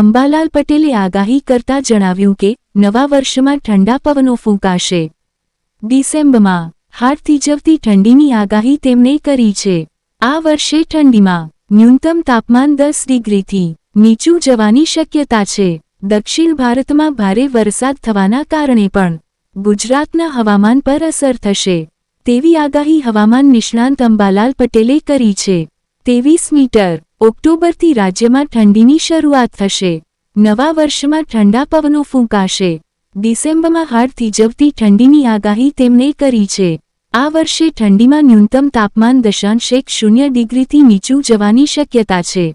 અંબાલાલ પટેલે આગાહી કરતા જણાવ્યું કે, નવા વર્ષમાં ઠંડા પવનો ફૂંકાશે. ડિસેમ્બરમાં હાડ થીજવતી ઠંડીની આગાહી તેમણે કરી છે. આ વર્ષે ઠંડીમાં ન્યૂનતમ તાપમાન દસ ડિગ્રીથી નીચું જવાની શક્યતા છે. દક્ષિણ ભારતમાં ભારે વરસાદ થવાના કારણે પણ ગુજરાતના હવામાન પર અસર થશે. તેવી આગાહી હવામાન નિષ્ણાંત અંબાલાલ પટેલે કરી છે. ત્રેવીસ મીટર. ઓક્ટોબરથી રાજ્યમાં ઠંડીની શરૂઆત થશે. નવા વર્ષમાં ઠંડા પવનો ફૂંકાશે. ડિસેમ્બરમાં હાડ થીજવતી ઠંડીની આગાહી તેમણે કરી છે. આ વર્ષે ઠંડીમાં ન્યૂનતમ તાપમાન દશાંશ એક શૂન્ય ડિગ્રીથી નીચું જવાની શક્યતા છે.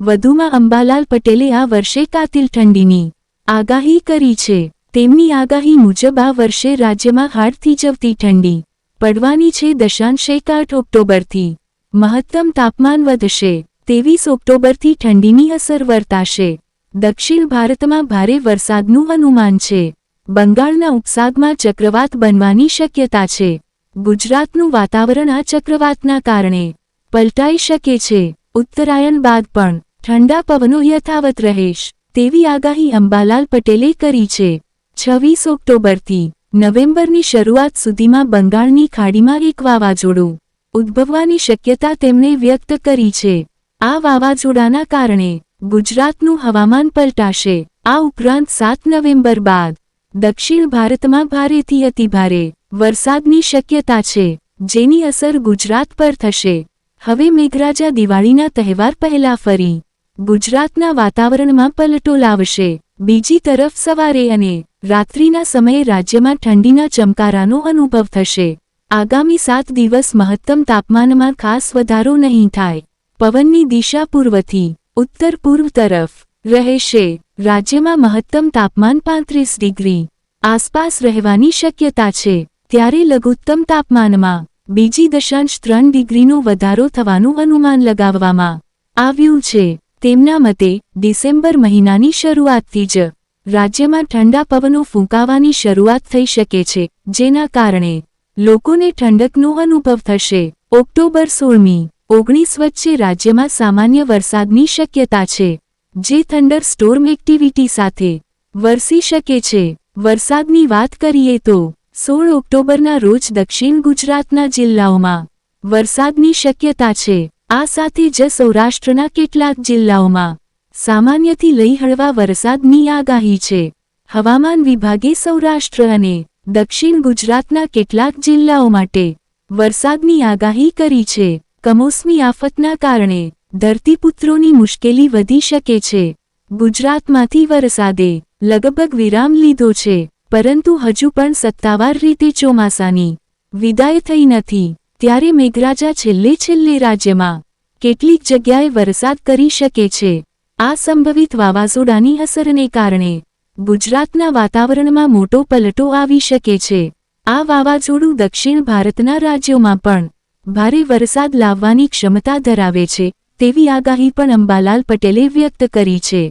વધુમાં અંબાલાલ પટેલે આ વર્ષે કાતિલ ઠંડીની આગાહી કરી છે. તેમની આગાહી મુજબ આ વર્ષે રાજ્યમાં હાડ થીજવતી ઠંડી પડવાની છે દશાંશ એક આઠ ઓક્ટોબરથી. મહત્તમ તાપમાન વધશે તેવીસ ઓક્ટોબરથી ઠંડીની અસર વર્તાશે. દક્ષિણ ભારતમાં ભારે વરસાદનું અનુમાન છે. બંગાળના ઉપસાગમાં ચક્રવાત બનવાની શક્યતા છે. ગુજરાતનું વાતાવરણ આ ચક્રવાતના કારણે પલટાઈ શકે છે. ઉત્તરાયણ બાદ પણ ઠંડા પવનો યથાવત રહેશ, તેવી આગાહી અંબાલાલ પટેલે કરી છે. છવ્વીસ ઓક્ટોબરથી નવેમ્બરની શરૂઆત સુધીમાં બંગાળની ખાડીમાં એક વાવાઝોડું ઉદ્ભવવાની શક્યતા તેમણે વ્યક્ત કરી છે. આ વાવાઝોડાના કારણે ગુજરાતનું હવામાન પલટાશે. આ ઉપરાંત સાત નવેમ્બર બાદ દક્ષિણ ભારતમાં ભારેથી અતિભારે વરસાદની શક્યતા છે, જેની અસર ગુજરાત પર થશે. હવે મેઘરાજા દિવાળીના તહેવાર પહેલા ફરી ગુજરાતના વાતાવરણમાં પલટો લાવશે. બીજી તરફ સવારે અને રાત્રિના સમયે રાજ્યમાં ઠંડીના ચમકારાનો અનુભવ થશે. આગામી સાત દિવસ મહત્તમ તાપમાનમાં ખાસ વધારો નહીં થાય. પવનની દિશા પૂર્વથી ઉત્તર પૂર્વ તરફ રહેશે. રાજ્યમાં મહત્તમ તાપમાન પાંત્રીસ ડિગ્રી આસપાસ રહેવાની શક્યતા છે. ત્યારે લઘુત્તમ તાપમાનમાં બીજી દશાંશ ત્રણ ડિગ્રીનો વધારો થવાનું અનુમાન લગાવવામાં આવ્યું છે. તેમના મતે, ડિસેમ્બર મહિનાની શરૂઆતથી જ રાજ્યમાં ઠંડા પવનો ફૂંકાવાની શરૂઆત થઈ શકે છે, જેના કારણે લોકોને ઠંડકનો અનુભવ થશે. ઓક્ટોબર સોળમી, ઓગણીસ વચ્ચે રાજ્યમાં સામાન્ય વરસાદની શક્યતા છે, જે થંડર સ્ટોર્મ એક્ટિવિટી સાથે વરસી શકે છે. વરસાદની વાત કરીએ તો, સોળ ઓક્ટોબરના રોજ દક્ષિણ ગુજરાતના જિલ્લાઓમાં વરસાદની શક્યતા છે. આ સાથે જ સૌરાષ્ટ્રના કેટલાક જિલ્લાઓમાં સામાન્યથી લઈ હળવા વરસાદની આગાહી છે. હવામાન વિભાગે સૌરાષ્ટ્ર અને દક્ષિણ ગુજરાતના કેટલાક જિલ્લાઓ માટે વરસાદની આગાહી કરી છે. કમોસમી આફતના કારણે ધરતીપુત્રોની મુશ્કેલી વધી શકે છે. ગુજરાતમાંથી વરસાદે લગભગ વિરામ લીધો છે, પરંતુ હજુ પણ સત્તાવાર રીતે ચોમાસાની વિદાય થઈ નથી. ત્યારે મેઘરાજા છેલ્લે છેલ્લે રાજ્યમાં કેટલીક જગ્યાએ વરસાદ કરી શકે છે. આ સંભવિત વાવાઝોડાની અસરને કારણે ગુજરાતના વાતાવરણમાં મોટો પલટો આવી શકે છે. આ વાવાઝોડું દક્ષિણ ભારતના રાજ્યોમાં પણ ભારે વરસાદ લાવવાની ક્ષમતા ધરાવે છે, તેવી આગાહી પણ અંબાલાલ પટેલે વ્યક્ત કરી છે.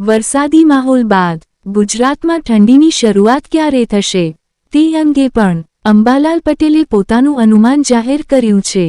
વરસાદી માહોલ બાદ ગુજરાતમાં ઠંડીની શરૂઆત ક્યારે થશે, તે અંગે પણ અંબાલાલ પટેલે પોતાનું અનુમાન જાહેર કર્યું છે.